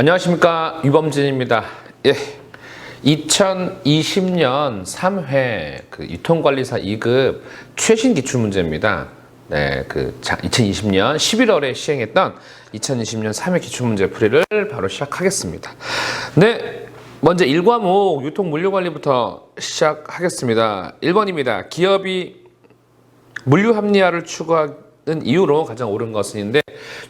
안녕하십니까 유범진입니다. 예. 2020년 3회 그 유통관리사 2급 최신 기출 문제입니다. 네, 그 2020년 11월에 시행했던 2020년 3회 기출 문제 풀이를 바로 시작하겠습니다. 네, 먼저 1과목 유통 물류 관리부터 시작하겠습니다. 1번입니다. 기업이 물류 합리화를 추구하는 이유로 가장 옳은 것인데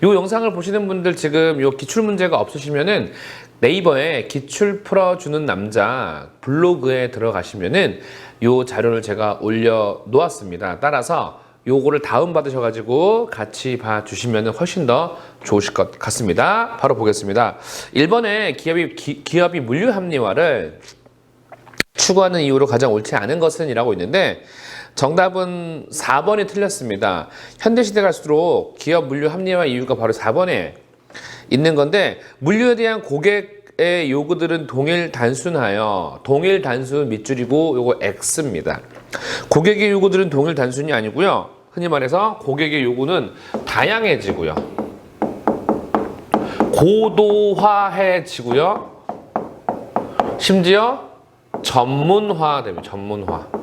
이 영상을 보시는 분들 지금 요 기출 문제가 없으시면은 네이버에 기출 풀어주는 남자 블로그에 들어가시면은 요 자료를 제가 올려 놓았습니다. 따라서 요거를 다운 받으셔 가지고 같이 봐 주시면 훨씬 더 좋으실 것 같습니다. 바로 보겠습니다. 1번에 기업이 기, 기업이 물류 합리화를 추구하는 이유로 가장 옳지 않은 것은 이라고 있는데 정답은 4번이 틀렸습니다. 현대시대 갈수록 기업 물류 합리화 이유가 바로 4번에 있는 건데 물류에 대한 고객의 요구들은 동일 단순하여 동일 단순 밑줄이고 요거 X입니다. 고객의 요구들은 동일 단순이 아니고요. 흔히 말해서 고객의 요구는 다양해지고요. 고도화해지고요. 심지어 전문화됩니다. 전문화.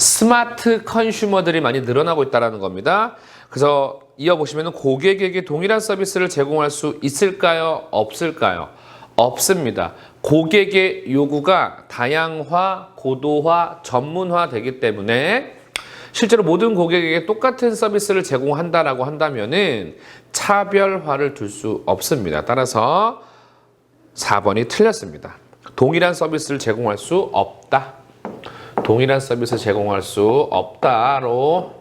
스마트 컨슈머들이 많이 늘어나고 있다는 겁니다. 그래서 이어보시면 고객에게 동일한 서비스를 제공할 수 있을까요? 없을까요? 없습니다. 고객의 요구가 다양화, 고도화, 전문화 되기 때문에 실제로 모든 고객에게 똑같은 서비스를 제공한다라고 한다면은 차별화를 둘 수 없습니다. 따라서 4번이 틀렸습니다. 동일한 서비스를 제공할 수 없다. 동일한 서비스 제공할 수 없다로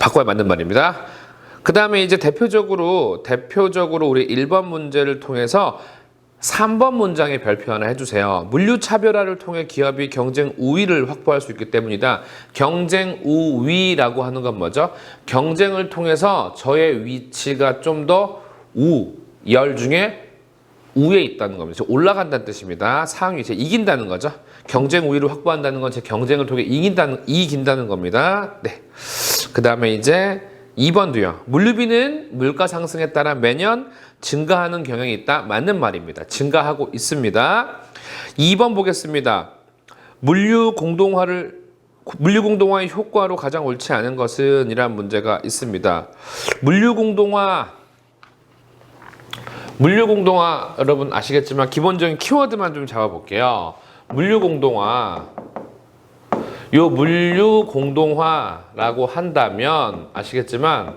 바꿔야 맞는 말입니다. 그 다음에 이제 대표적으로 대표적으로 우리 1번 문제를 통해서 3번 문장에 별표 하나 해주세요. 물류 차별화를 통해 기업이 경쟁 우위를 확보할 수 있기 때문이다. 경쟁 우위라고 하는 건 뭐죠? 경쟁을 통해서 저의 위치가 좀 더 우, 열 중에 우에 있다는 겁니다. 올라간다는 뜻입니다. 상위 제 이긴다는 거죠. 경쟁 우위를 확보한다는 건 제 경쟁을 통해 이긴다는 이긴다는 겁니다. 네. 그다음에 이제 2번도요. 물류비는 물가 상승에 따라 매년 증가하는 경향이 있다. 맞는 말입니다. 증가하고 있습니다. 2번 보겠습니다. 물류 공동화를 물류 공동화의 효과로 가장 옳지 않은 것은 이란 문제가 있습니다. 물류 공동화 물류 공동화 여러분 아시겠지만 기본적인 키워드만 좀 잡아볼게요. 물류 공동화 요 물류 공동화라고 한다면 아시겠지만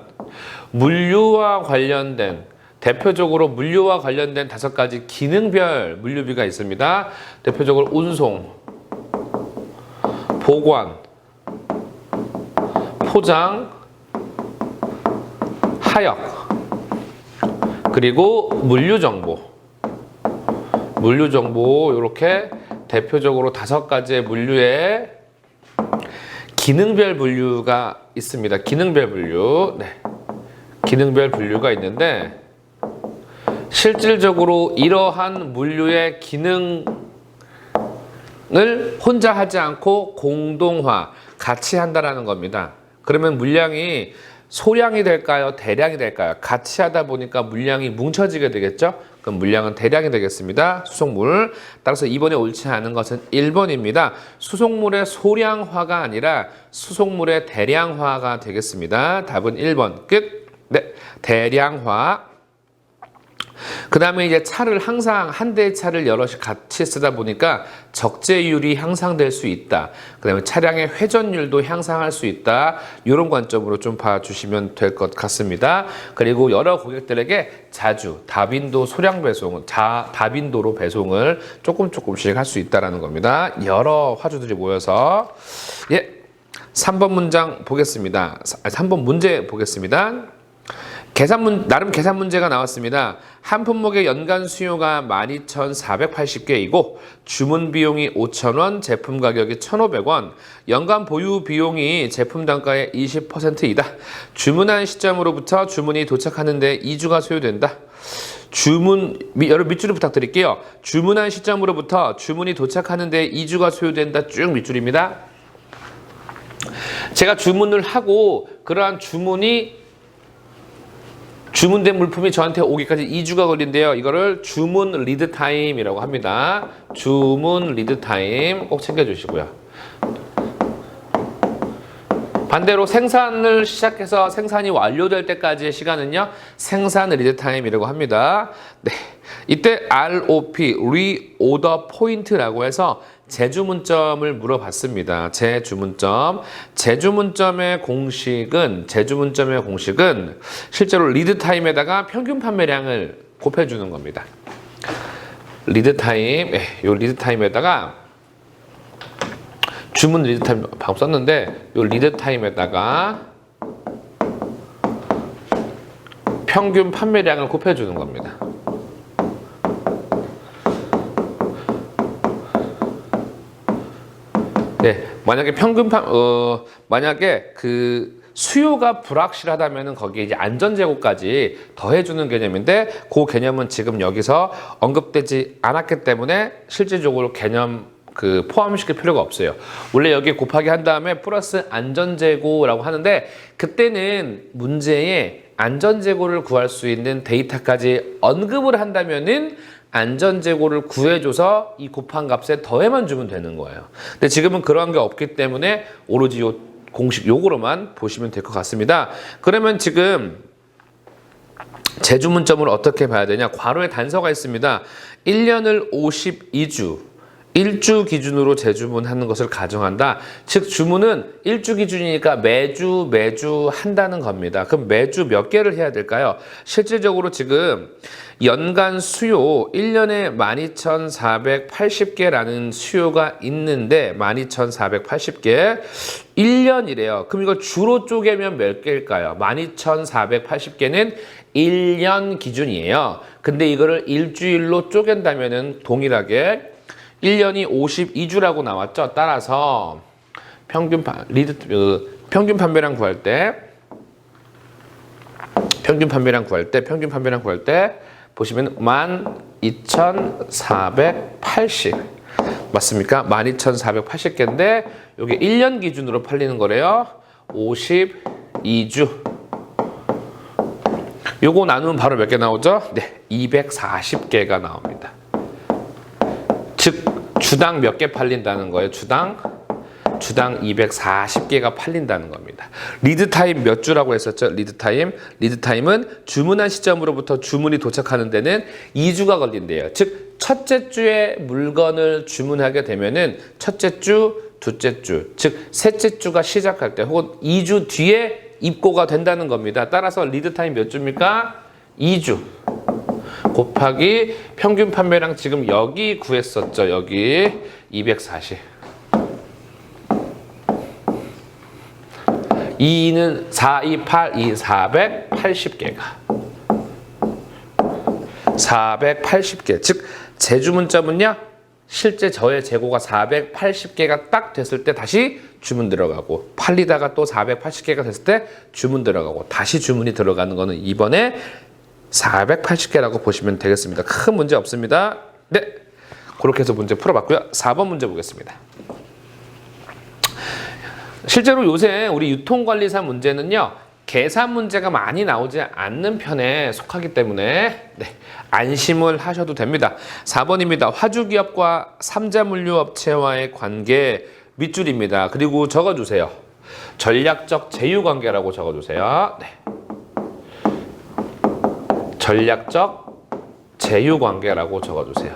물류와 관련된 대표적으로 물류와 관련된 다섯 가지 기능별 물류비가 있습니다. 대표적으로 운송, 보관, 포장, 하역, 그리고 물류 정보. 물류 정보 이렇게 대표적으로 다섯 가지의 물류의 기능별 분류가 있습니다. 기능별 분류. 네. 기능별 분류가 있는데 실질적으로 이러한 물류의 기능을 혼자 하지 않고 공동화, 같이 한다라는 겁니다. 그러면 물량이 소량이 될까요? 대량이 될까요? 같이 하다 보니까 물량이 뭉쳐지게 되겠죠? 그럼 물량은 대량이 되겠습니다. 수송물. 따라서 이번에 옳지 않은 것은 1번입니다. 수송물의 소량화가 아니라 수송물의 대량화가 되겠습니다. 답은 1번. 끝. 네. 대량화. 그 다음에 이제 차를 항상 한 대의 차를 여럿이 같이 쓰다 보니까 적재율이 향상될 수 있다. 그 다음에 차량의 회전율도 향상할 수 있다. 이런 관점으로 좀 봐주시면 될 것 같습니다. 그리고 여러 고객들에게 자주 다빈도 소량 배송, 자, 다빈도로 배송을 조금 조금씩 할 수 있다라는 겁니다. 여러 화주들이 모여서 예, 3번 문장 보겠습니다. 3번 문제 보겠습니다. 계산 문 나름 계산 문제가 나왔습니다. 한 품목의 연간 수요가 12,480개이고 주문 비용이 5,000원, 제품 가격이 1,500원, 연간 보유 비용이 제품 단가의 20%이다. 주문한 시점으로부터 주문이 도착하는 데 2주가 소요된다. 주문 미, 여러분 밑줄을 부탁드릴게요. 주문한 시점으로부터 주문이 도착하는 데 2주가 소요된다. 쭉 밑줄입니다. 제가 주문을 하고 그러한 주문이 주문된 물품이 저한테 오기까지 2주가 걸린대요. 이거를 주문 리드 타임이라고 합니다. 주문 리드 타임 꼭 챙겨주시고요. 반대로 생산을 시작해서 생산이 완료될 때까지의 시간은요. 생산 리드 타임이라고 합니다. 네. 이때 ROP, Reorder Point라고 해서 재주문점을 물어봤습니다. 재주문점. 재주문점의 공식은 재주문점의 공식은 실제로 리드 타임에다가 평균 판매량을 곱해 주는 겁니다. 리드 타임. 예, 요 리드 타임에다가 주문 리드 타임 방금 썼는데 요 리드 타임에다가 평균 판매량을 곱해 주는 겁니다. 네, 만약에 평균 판, 어, 만약에 그 수요가 불확실하다면은 거기에 이제 안전재고까지 더해주는 개념인데 그 개념은 지금 여기서 언급되지 않았기 때문에 실질적으로 개념 그 포함시킬 필요가 없어요. 원래 여기 곱하기 한 다음에 플러스 안전재고라고 하는데 그때는 문제에 안전재고를 구할 수 있는 데이터까지 언급을 한다면은 안전재고를 구해줘서 이 곱한 값에 더해만 주면 되는 거예요. 근데 지금은 그러한 게 없기 때문에 오로지 요 공식 요거로만 보시면 될 것 같습니다. 그러면 지금 재주문점을 어떻게 봐야 되냐? 괄호에 단서가 있습니다. 1년을 52주, 1주 기준으로 재주문하는 것을 가정한다. 즉 주문은 1주 기준이니까 매주 매주 한다는 겁니다. 그럼 매주 몇 개를 해야 될까요? 실질적으로 지금 연간 수요 1년에 12,480개라는 수요가 있는데 12,480개 1년이래요. 그럼 이거 주로 쪼개면 몇 개일까요? 12,480개는 1년 기준이에요. 근데 이거를 일주일로 쪼갠다면은 동일하게 1년이 52주라고 나왔죠. 따라서 평균 파, 리드 그, 평균 판매량 구할 때 평균 판매량 구할 때 평균 판매량 구할 때 보시면 12,480 맞습니까? 12,480개인데 이게 1년 기준으로 팔리는 거래요. 52주. 요거 나누면 바로 몇 개 나오죠? 네, 240개가 나옵니다. 즉 주당 몇 개 팔린다는 거예요. 주당 주당 240개가 팔린다는 겁니다. 리드 타임 몇 주라고 했었죠? 리드 타임. 리드 타임은 주문한 시점으로부터 주문이 도착하는 데는 2주가 걸린대요. 즉 첫째 주에 물건을 주문하게 되면은 첫째 주, 둘째 주, 즉 셋째 주가 시작할 때 혹은 2주 뒤에 입고가 된다는 겁니다. 따라서 리드 타임 몇 주입니까? 2주. 곱하기 평균 판매량 지금 여기 구했었죠. 여기 240. 2는 4, 2, 8, 2, 480개가. 480개. 즉, 재주문점은요, 실제 저의 재고가 480개가 딱 됐을 때 다시 주문 들어가고, 팔리다가 또 480개가 됐을 때 주문 들어가고, 다시 주문이 들어가는 거는 이번에 480개라고 보시면 되겠습니다. 큰 문제 없습니다. 네. 그렇게 해서 문제 풀어봤고요. 4번 문제 보겠습니다. 실제로 요새 우리 유통관리사 문제는요. 계산 문제가 많이 나오지 않는 편에 속하기 때문에 네, 안심을 하셔도 됩니다. 4번입니다. 화주기업과 삼자물류업체와의 관계 밑줄입니다. 그리고 적어주세요. 전략적 제휴관계라고 적어주세요. 네. 전략적 제휴관계라고 적어주세요.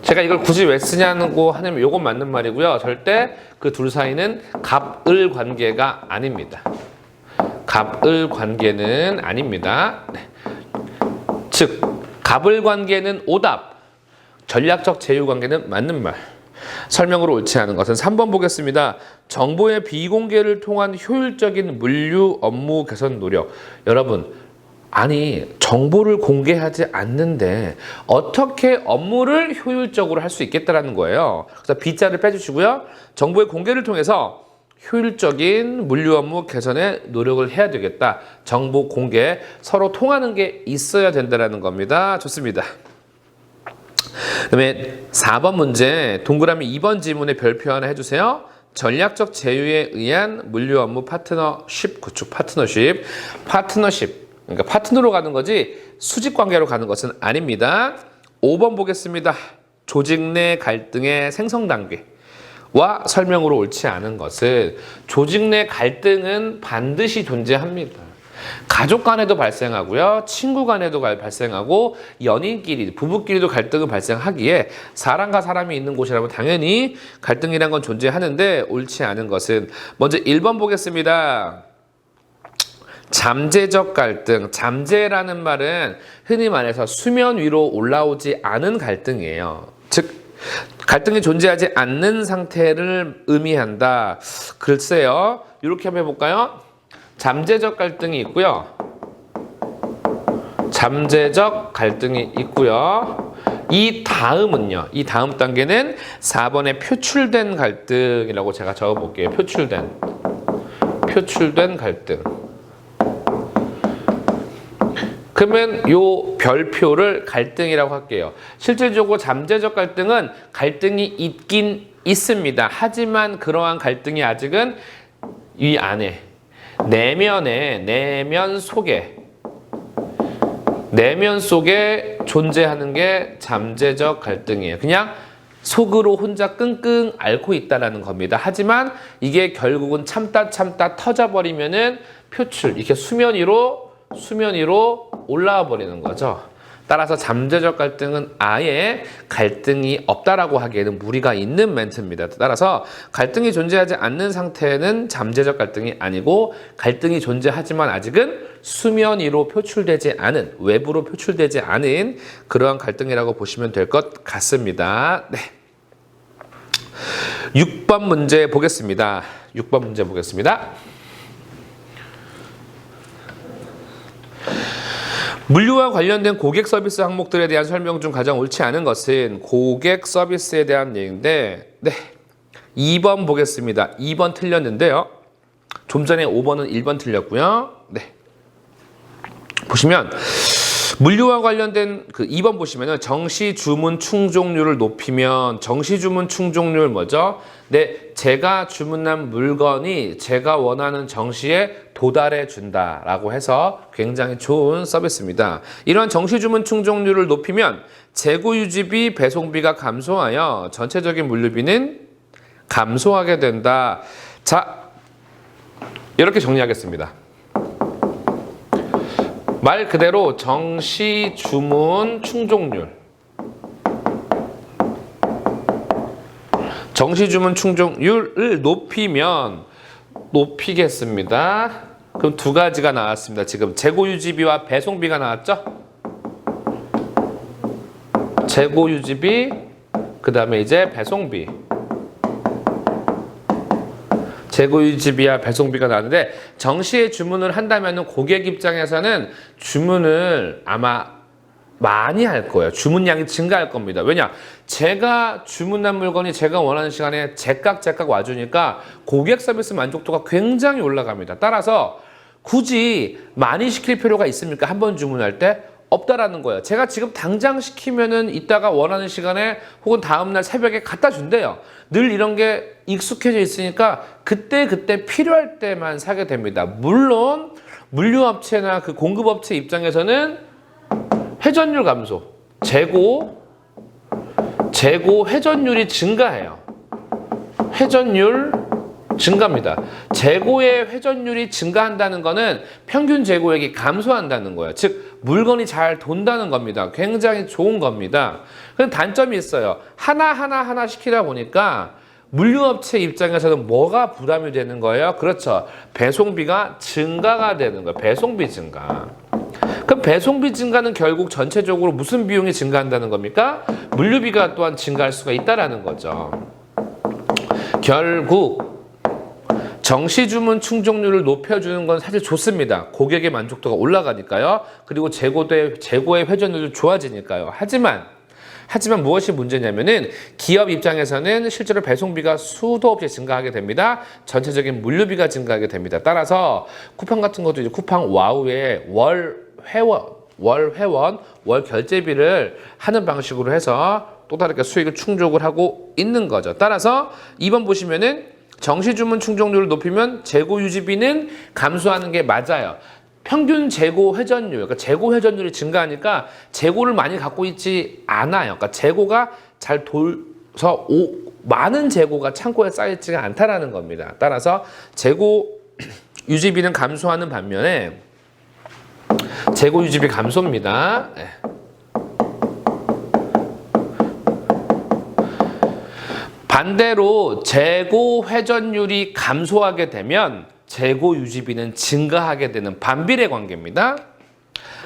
제가 이걸 굳이 왜 쓰냐고 하냐면 이건 맞는 말이고요. 절대 그 둘 사이는 갑을 관계가 아닙니다. 갑을 관계는 아닙니다. 네. 즉 갑을 관계는 오답, 전략적 제휴 관계는 맞는 말. 설명으로 옳지 않은 것은 3번 보겠습니다. 정보의 비공개를 통한 효율적인 물류 업무 개선 노력. 여러분, 아니 정보를 공개하지 않는데 어떻게 업무를 효율적으로 할 수 있겠다라는 거예요. 그래서 B자를 빼주시고요. 정보의 공개를 통해서 효율적인 물류 업무 개선에 노력을 해야 되겠다. 정보 공개 서로 통하는 게 있어야 된다라는 겁니다. 좋습니다. 그다음에 4번 문제 동그라미 2번 지문에 별표 하나 해주세요. 전략적 제휴에 의한 물류 업무 파트너십 구축 파트너십 파트너십 그러니까 파트너로 가는 거지 수직 관계로 가는 것은 아닙니다. 5번 보겠습니다. 조직 내 갈등의 생성 단계 와 설명으로 옳지 않은 것은 조직 내 갈등은 반드시 존재합니다. 가족 간에도 발생하고요. 친구 간에도 갈- 발생하고 연인끼리, 부부끼리도 갈등은 발생하기에 사람과 사람이 있는 곳이라면 당연히 갈등이란 건 존재하는데 옳지 않은 것은 먼저 1번 보겠습니다. 잠재적 갈등. 잠재라는 말은 흔히 말해서 수면 위로 올라오지 않은 갈등이에요. 즉 갈등이 존재하지 않는 상태를 의미한다. 글쎄요. 이렇게 한번 해볼까요? 잠재적 갈등이 있고요. 잠재적 갈등이 있고요. 이 다음은요. 이 다음 단계는 4번에 표출된 갈등이라고 제가 적어볼게요. 표출된. 표출된 갈등. 그러면 요 별표를 갈등이라고 할게요. 실질적으로 잠재적 갈등은 갈등이 있긴 있습니다. 하지만 그러한 갈등이 아직은 이 안에 내면에 내면 속에 내면 속에 존재하는 게 잠재적 갈등이에요. 그냥 속으로 혼자 끙끙 앓고 있다라는 겁니다. 하지만 이게 결국은 참다 참다 터져버리면은 표출 이렇게 수면 위로 수면 위로 올라와 버리는 거죠. 따라서 잠재적 갈등은 아예 갈등이 없다라고 하기에는 무리가 있는 멘트입니다. 따라서 갈등이 존재하지 않는 상태는 잠재적 갈등이 아니고 갈등이 존재하지만 아직은 수면 위로 표출되지 않은 외부로 표출되지 않은 그러한 갈등이라고 보시면 될 것 같습니다. 네. 6번 문제 보겠습니다. 6번 문제 보겠습니다. 물류와 관련된 고객 서비스 항목들에 대한 설명 중 가장 옳지 않은 것은 고객 서비스에 대한 얘기인데, 네. 2번 보겠습니다. 2번 틀렸는데요. 좀 전에 5번은 1번 틀렸고요. 네. 보시면 물류와 관련된 그 2번 보시면은 정시 주문 충족률을 높이면 정시 주문 충족률 뭐죠? 네, 제가 주문한 물건이 제가 원하는 정시에 도달해 준다라고 해서 굉장히 좋은 서비스입니다. 이런 정시 주문 충족률을 높이면 재고 유지비, 배송비가 감소하여 전체적인 물류비는 감소하게 된다. 자, 이렇게 정리하겠습니다. 말 그대로 정시 주문 충족률. 정시 주문 충족률을 높이면 높이겠습니다. 그럼 두 가지가 나왔습니다. 지금 재고 유지비와 배송비가 나왔죠? 재고 유지비, 그 다음에 이제 배송비. 재고 유지비와 배송비가 나왔는데 정시에 주문을 한다면 고객 입장에서는 주문을 아마 많이 할 거예요. 주문량이 증가할 겁니다. 왜냐? 제가 주문한 물건이 제가 원하는 시간에 제깍제깍 와주니까 고객 서비스 만족도가 굉장히 올라갑니다. 따라서 굳이 많이 시킬 필요가 있습니까? 한 번 주문할 때? 없다라는 거예요. 제가 지금 당장 시키면은 이따가 원하는 시간에 혹은 다음날 새벽에 갖다 준대요. 늘 이런 게 익숙해져 있으니까 그때 그때 필요할 때만 사게 됩니다. 물론 물류업체나 그 공급업체 입장에서는 회전율 감소, 재고, 재고 회전율이 증가해요. 회전율 증가입니다. 재고의 회전율이 증가한다는 것은 평균 재고액이 감소한다는 거예요. 즉 물건이 잘 돈다는 겁니다. 굉장히 좋은 겁니다. 그런 단점이 있어요. 하나 하나 하나 시키다 보니까 물류업체 입장에서는 뭐가 부담이 되는 거예요? 그렇죠. 배송비가 증가가 되는 거예요. 배송비 증가. 그럼 배송비 증가는 결국 전체적으로 무슨 비용이 증가한다는 겁니까? 물류비가 또한 증가할 수가 있다라는 거죠. 결국 정시 주문 충족률을 높여주는 건 사실 좋습니다. 고객의 만족도가 올라가니까요. 그리고 재고대, 재고의 회전율도 좋아지니까요. 하지만 하지만 무엇이 문제냐면은 기업 입장에서는 실제로 배송비가 수도 없이 증가하게 됩니다. 전체적인 물류비가 증가하게 됩니다. 따라서 쿠팡 같은 것도 이제 쿠팡 와우에 월 회원, 월 회원, 월 결제비를 하는 방식으로 해서 또 다르게 수익을 충족을 하고 있는 거죠. 따라서 2번 보시면은 정시 주문 충족률을 높이면 재고 유지비는 감소하는 게 맞아요. 평균 재고 회전율, 그러니까 재고 회전율이 증가하니까 재고를 많이 갖고 있지 않아요. 그러니까 재고가 잘 돌서 오, 많은 재고가 창고에 쌓이지가 않다라는 겁니다. 따라서 재고 유지비는 감소하는 반면에 재고 유지비 감소입니다. 예. 반대로 재고 회전율이 감소하게 되면 재고 유지비는 증가하게 되는 반비례 관계입니다.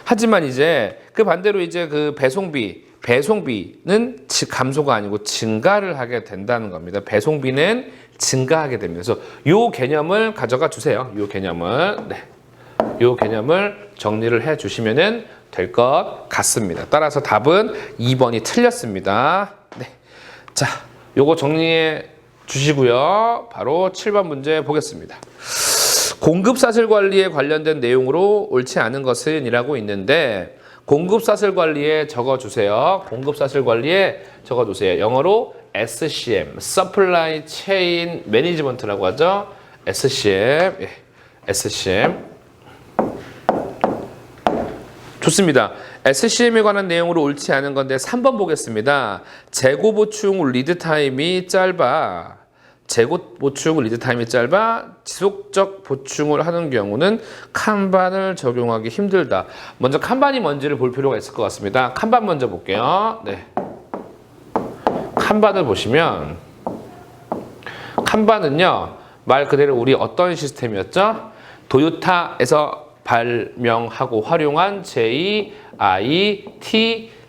하지만 이제 그 반대로 이제 그 배송비 배송비는 지- 감소가 아니고 증가를 하게 된다는 겁니다. 배송비는 증가하게 됩니다. 그래서 요 개념을 가져가 주세요. 요 개념을 네. 요 개념을 정리를 해 주시면은 될 것 같습니다. 따라서 답은 2번이 틀렸습니다. 네. 자, 요거 정리해 주시고요. 바로 7번 문제 보겠습니다. 공급 사슬 관리에 관련된 내용으로 옳지 않은 것은 이라고 있는데 공급 사슬 관리에 적어 주세요. 공급 사슬 관리에 적어 주세요. 영어로 SCM, Supply Chain Management라고 하죠. SCM. 예. SCM. 좋습니다. SCM에 관한 내용으로 옳지 않은 건데 3번 보겠습니다. 재고 보충 리드 타임이 짧아. 재고 보충 리드 타임이 짧아 지속적 보충을 하는 경우는 칸반을 적용하기 힘들다. 먼저 칸반이 뭔지를 볼 필요가 있을 것 같습니다. 칸반 먼저 볼게요. 네. 칸반을 보시면 칸반은요 말 그대로 우리 어떤 시스템이었죠? 도요타에서 발명하고 활용한 JIT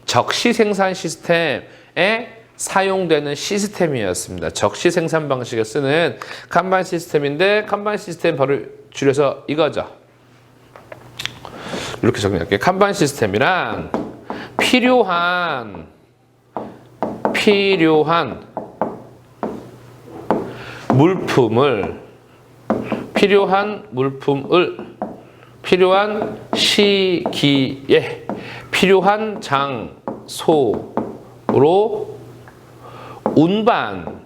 적시 생산 시스템에 사용되는 시스템이었습니다. 적시 생산 방식에 쓰는 칸반 시스템인데 칸반 시스템 바로 줄여서 이거죠. 이렇게 정리할게요. 칸반 시스템이란 필요한 필요한 물품을 필요한 물품을 필요한 시기에 필요한 장소로 운반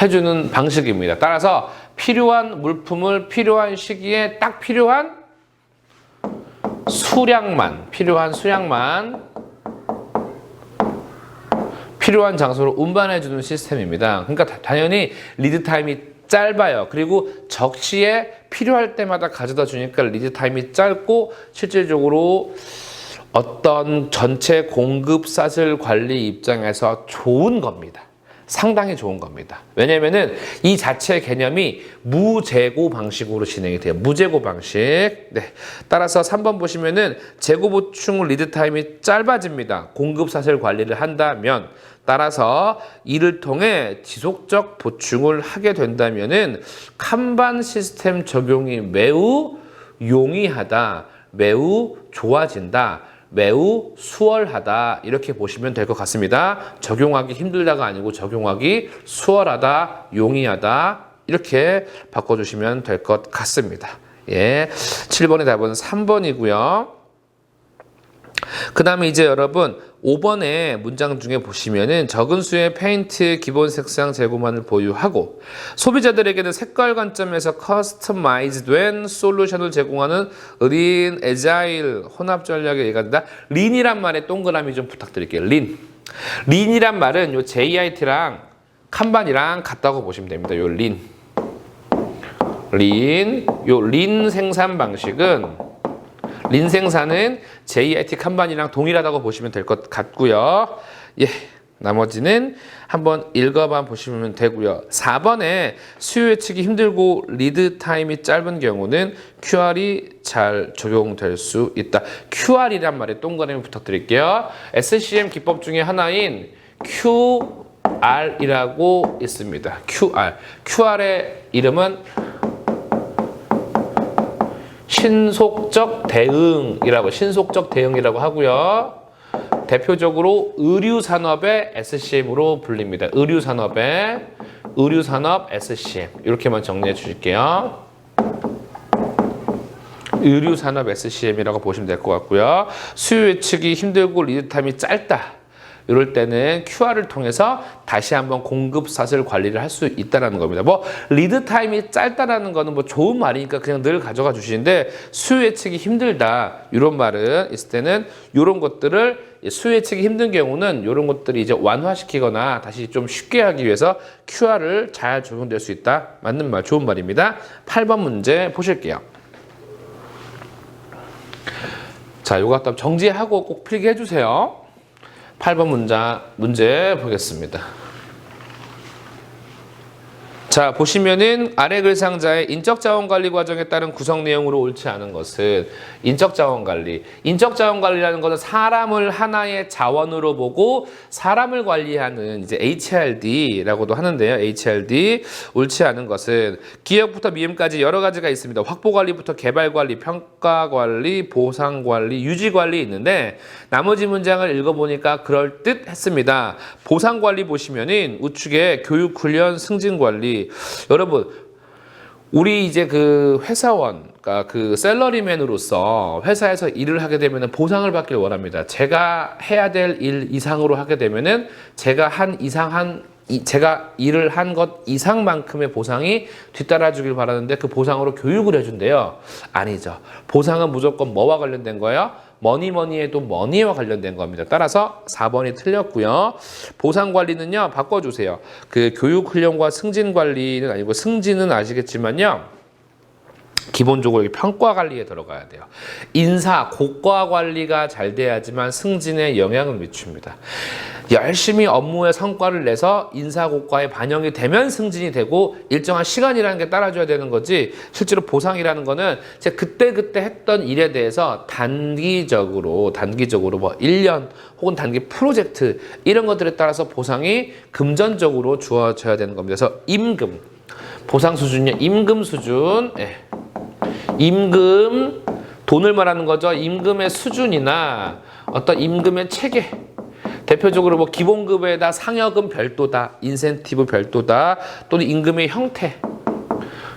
해주는 방식입니다. 따라서 필요한 물품을 필요한 시기에 딱 필요한 수량만 필요한 수량만 필요한 장소로 운반해 주는 시스템입니다. 그러니까 다- 당연히 리드 타임이 짧아요. 그리고 적시에 필요할 때마다 가져다 주니까 리드 타임이 짧고 실질적으로 어떤 전체 공급 사슬 관리 입장에서 좋은 겁니다. 상당히 좋은 겁니다. 왜냐면은 이 자체 개념이 무재고 방식으로 진행이 돼요. 무재고 방식. 네. 따라서 3번 보시면은 재고 보충 리드 타임이 짧아집니다. 공급 사슬 관리를 한다면 따라서 이를 통해 지속적 보충을 하게 된다면은 칸반 시스템 적용이 매우 용이하다. 매우 좋아진다. 매우 수월하다 이렇게 보시면 될 것 같습니다. 적용하기 힘들다가 아니고 적용하기 수월하다, 용이하다 이렇게 바꿔주시면 될 것 같습니다. 예, 7번의 답은 3번이고요. 그 다음에 이제 여러분 5번의 문장 중에 보시면은 적은 수의 페인트 기본 색상 재고만을 보유하고 소비자들에게는 색깔 관점에서 커스터마이즈된 솔루션을 제공하는 린 에자일 혼합 전략에 얘기한다. 린이란 말에 동그라미 좀 부탁드릴게요. 린. 린이란 말은 요 JIT랑 칸반이랑 같다고 보시면 됩니다. 요 린. 린. 요 린 생산 방식은 린 생산은 JIT 칸반이랑 동일하다고 보시면 될 것 같고요. 예. 나머지는 한번 읽어봐 보시면 되고요. 4번에 수요 예측이 힘들고 리드 타임이 짧은 경우는 QR이 잘 적용될 수 있다. QR이란 말에 동그라미 부탁드릴게요. SCM 기법 중에 하나인 QR이라고 있습니다. QR. QR의 이름은 신속적 대응이라고 신속적 대응이라고 하고요. 대표적으로 의류 산업의 SCM으로 불립니다. 의류 산업의 의류 산업 SCM 이렇게만 정리해 주실게요. 의류 산업 SCM이라고 보시면 될 것 같고요. 수요 예측이 힘들고 리드 타임이 짧다. 이럴 때는 QR을 통해서 다시 한번 공급 사슬 관리를 할 수 있다라는 겁니다. 뭐 리드 타임이 짧다라는 거는 뭐 좋은 말이니까 그냥 늘 가져가 주시는데 수요 예측이 힘들다 이런 말은 있을 때는 이런 것들을 수요 예측이 힘든 경우는 이런 것들이 이제 완화시키거나 다시 좀 쉽게 하기 위해서 QR을 잘 적용될 수 있다. 맞는 말, 좋은 말입니다. 8번 문제 보실게요. 자, 요거 갖다 정지하고 꼭 필기 해 주세요. 8번 문자, 문제 보겠습니다. 자, 보시면은 아래 글 상자의 인적 자원 관리 과정에 따른 구성 내용으로 옳지 않은 것은 인적 자원 관리. 인적 자원 관리라는 것은 사람을 하나의 자원으로 보고 사람을 관리하는 이제 HRD라고도 하는데요. HRD. 옳지 않은 것은 기억부터 미음까지 여러 가지가 있습니다. 확보 관리부터 개발 관리, 평가 관리, 보상 관리, 유지 관리 있는데 나머지 문장을 읽어보니까 그럴 듯 했습니다. 보상 관리 보시면은 우측에 교육 훈련 승진 관리 여러분 우리 이제 그 회사원, 그러니까 그 셀러리맨으로서 회사에서 일을 하게 되면은 보상을 받길 원합니다. 제가 해야 될 일 이상으로 하게 되면은 제가 한 이상 한 이- 제가 일을 한 것 이상만큼의 보상이 뒤따라 주길 바라는데 그 보상으로 교육을 해준대요. 아니죠. 보상은 무조건 뭐와 관련된 거예요? 머니머니에도 머니와 관련된 겁니다. 따라서 4번이 틀렸고요. 보상 관리는요, 바꿔주세요. 그 교육 훈련과 승진 관리는 아니고 승진은 아시겠지만요. 기본적으로 평가 관리에 들어가야 돼요. 인사, 고과 관리가 잘 돼야지만 승진에 영향을 미칩니다. 열심히 업무의 성과를 내서 인사 고과에 반영이 되면 승진이 되고 일정한 시간이라는 게 따라줘야 되는 거지 실제로 보상이라는 거는 제가 그때 그때 했던 일에 대해서 단기적으로 단기적으로 뭐 1년 혹은 단기 프로젝트 이런 것들에 따라서 보상이 금전적으로 주어져야 되는 겁니다. 그래서 임금 보상 수준이요. 임금 수준. 예. 임금 돈을 말하는 거죠. 임금의 수준이나 어떤 임금의 체계. 대표적으로 뭐 기본급에다 상여금 별도다, 인센티브 별도다, 또는 임금의 형태.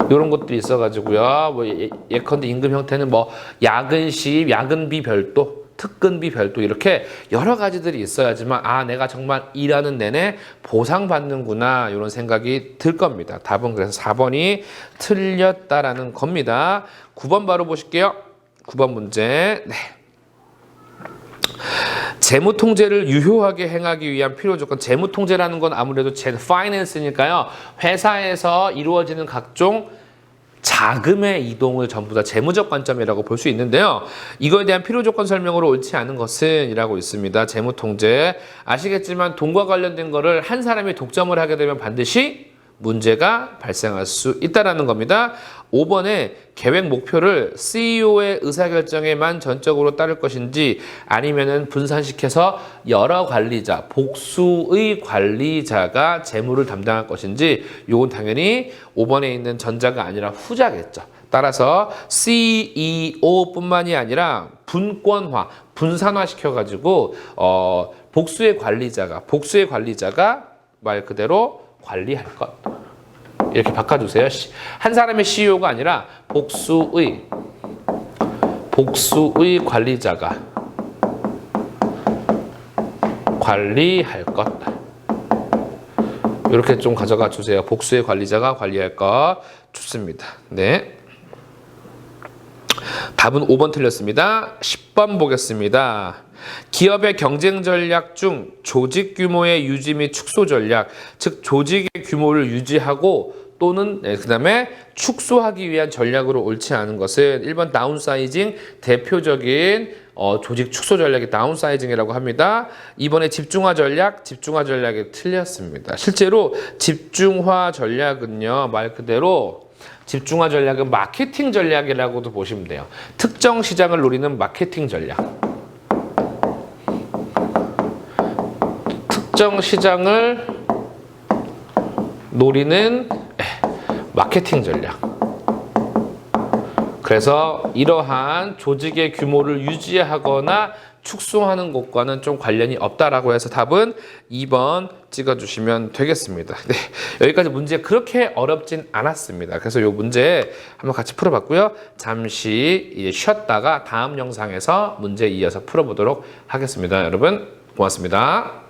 이런 것들이 있어가지고요. 뭐 예- 예컨대 임금 형태는 뭐 야근 시, 야근비 별도, 특근비 별도 이렇게 여러 가지들이 있어야지만 아 내가 정말 일하는 내내 보상받는구나 이런 생각이 들 겁니다. 답은 그래서 4번이 틀렸다라는 겁니다. 9번 바로 보실게요. 9번 문제. 네. 재무 통제를 유효하게 행하기 위한 필요 조건 재무 통제라는 건 아무래도 제 파이낸스니까요. 회사에서 이루어지는 각종 자금의 이동을 전부 다 재무적 관점이라고 볼 수 있는데요. 이거에 대한 필요 조건 설명으로 옳지 않은 것은 이라고 있습니다. 재무 통제. 아시겠지만 돈과 관련된 거를 한 사람이 독점을 하게 되면 반드시 문제가 발생할 수 있다라는 겁니다. 5번에 계획 목표를 CEO의 의사결정에만 전적으로 따를 것인지 아니면은 분산시켜서 여러 관리자, 복수의 관리자가 재무를 담당할 것인지 이건 당연히 5번에 있는 전자가 아니라 후자겠죠. 따라서 CEO뿐만이 아니라 분권화, 분산화 시켜가지고 어, 복수의 관리자가 복수의 관리자가 말 그대로 관리할 것. 이렇게 바꿔주세요. 시- 한 사람의 CEO가 아니라 복수의 복수의 관리자가 관리할 것. 이렇게 좀 가져가 주세요. 복수의 관리자가 관리할 것. 좋습니다. 네. 답은 5번 틀렸습니다. 10번 보겠습니다. 기업의 경쟁 전략 중 조직 규모의 유지 및 축소 전략, 즉 조직의 규모를 유지하고 또는 네, 그다음에 축소하기 위한 전략으로 옳지 않은 것은 1번 다운사이징 대표적인 어, 조직 축소 전략이 다운사이징이라고 합니다. 이번에 집중화 전략, 집중화 전략이 틀렸습니다. 실제로 집중화 전략은요 말 그대로 집중화 전략은 마케팅 전략이라고도 보시면 돼요. 특정 시장을 노리는 마케팅 전략. 특정 시장을 노리는 에, 마케팅 전략. 그래서 이러한 조직의 규모를 유지하거나 축소하는 것과는 좀 관련이 없다라고 해서 답은 2번 찍어주시면 되겠습니다. 네, 여기까지 문제 그렇게 어렵진 않았습니다. 그래서 이 문제 한번 같이 풀어봤고요. 잠시 쉬었다가 다음 영상에서 문제 이어서 풀어보도록 하겠습니다. 여러분 고맙습니다.